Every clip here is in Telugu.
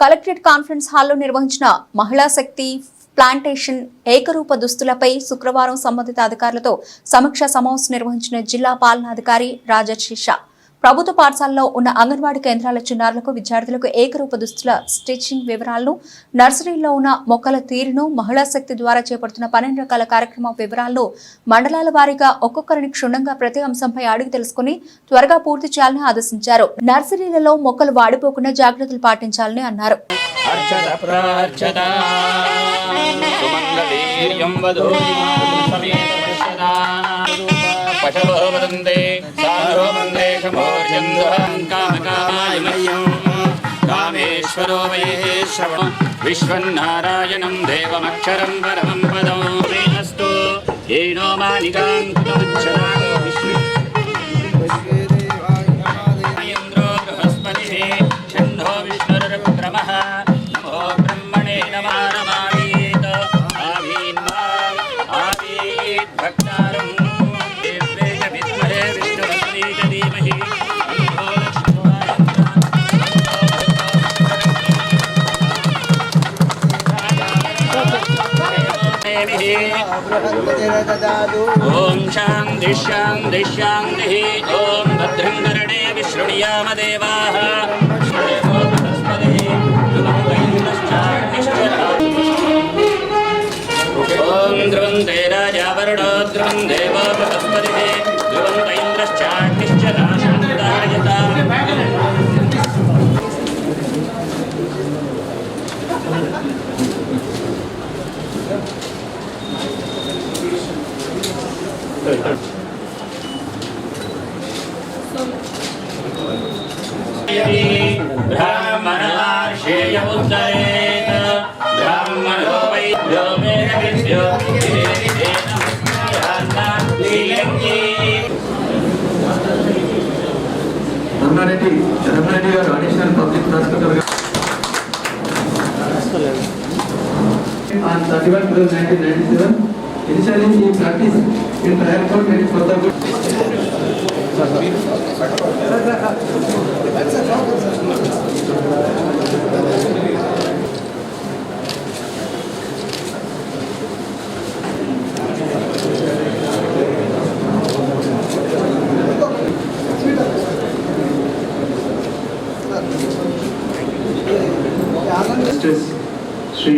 కలెక్టరేట్ కాన్ఫరెన్స్ హాల్లో నిర్వహించిన మహిళా శక్తి ప్లాంటేషన్ ఏకరూప దుస్తులపై శుక్రవారం సంబంధిత అధికారులతో సమీక్ష సమావేశం నిర్వహించిన జిల్లా పాలనాధికారి రాజర్షిష ప్రభుత్వ పాఠశాలలో ఉన్న అంగన్వాడీ కేంద్రాల చిన్నారులకు విద్యార్థులకు ఏకరూప దుస్తుల స్టిచ్చింగ్ వివరాలను నర్సరీలో ఉన్న మొక్కల తీరును మహిళా శక్తి ద్వారా చేపడుతున్న పన్నెండు రకాల కార్యక్రమ వివరాలను మండలాల వారీగా ఒక్కొక్కరిని క్షుణ్ణంగా ప్రతి అంశంపై అడిగి తెలుసుకుని త్వరగా పూర్తి చేయాలని ఆదేశించారు. నర్సరీలలో మొక్కలు వాడిపోకుండా జాగ్రత్తలు పాటించాలని అన్నారు. పశవో మందేశమోర్జంధం కామకామాయమయ్యం కామేశ్వరో వై శ్రవణ విశ్వన్నారాయణం దేవమక్షరం పరమం పదం వేనస్తు ఏనో देवी ओम शांति शांति शांति ओम भद्रं करणे विश्रुणीयाम देवा ओम ध्रुवं देराजा वरुणो ध्रुवं देव ब्राह्मणार्षेय उत्तरेत ब्राह्मणो वै व्योमेन विद्यो రమణారెడ్డి రమణారెడ్డి గారు అడిషనల్ పబ్లిక్ ప్రాసిక్యూటర్ గారు on 31 April 1997 initially he practiced in trial court and further justice Shri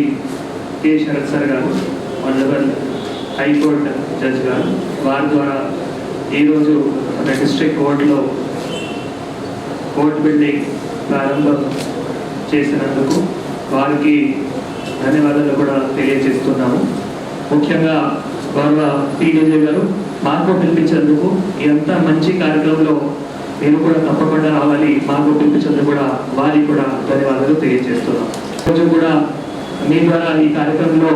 K Sharath sir గారు ఆనరబుల్ హైకోర్టు జడ్జ్ గారు వారి ద్వారా ఈరోజు మన డిస్ట్రిక్ట్ కోర్టులో కోర్ట్ బిల్డింగ్ ప్రారంభం చేసినందుకు వారికి ధన్యవాదాలు కూడా తెలియజేస్తున్నాము. ముఖ్యంగా గౌరవ పీజే గారు మాకు పిలిపించేందుకు ఎంత మంచి కార్యక్రమంలో మీరు కూడా తప్పకుండా రావాలి. మాకు పిలిపించేందుకు కూడా వారికి కూడా ధన్యవాదాలు తెలియజేస్తున్నాం. రోజు కూడా మీ ద్వారా ఈ కార్యక్రమంలో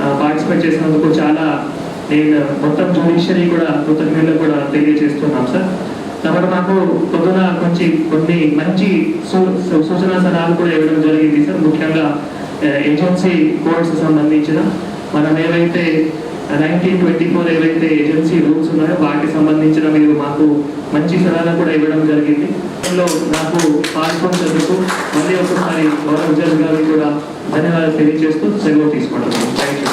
పార్టిసిపేట్ చేసినందుకు చాలా నేను మొత్తం జ్యుడిషియరీ కూడా కృతజ్ఞతలు కూడా తెలియజేస్తున్నాం సార్. కాబట్టి మాకు పొద్దున కొంచెం కొన్ని మంచి సూ- సూచనా సలహాలు కూడా ఇవ్వడం జరిగింది సార్. ముఖ్యంగా ఏజెన్సీ కోడ్స్ సంబంధించిన మనం ఏవైతే నైన్టీన్ ట్వంటీ ఫోర్ ఏవైతే ఏజెన్సీ రూల్స్ ఉన్నాయో వాటికి సంబంధించిన మీరు మాకు మంచి సలహాలు కూడా ఇవ్వడం జరిగింది. అందులో నాకు పాల్గొనేందుకు మళ్ళీ ఒకసారి గౌరవ జడ్జి గారికి కూడా ధన్యవాదాలు తెలియజేస్తూ సెలవు తీసుకోవడం థ్యాంక్ యూ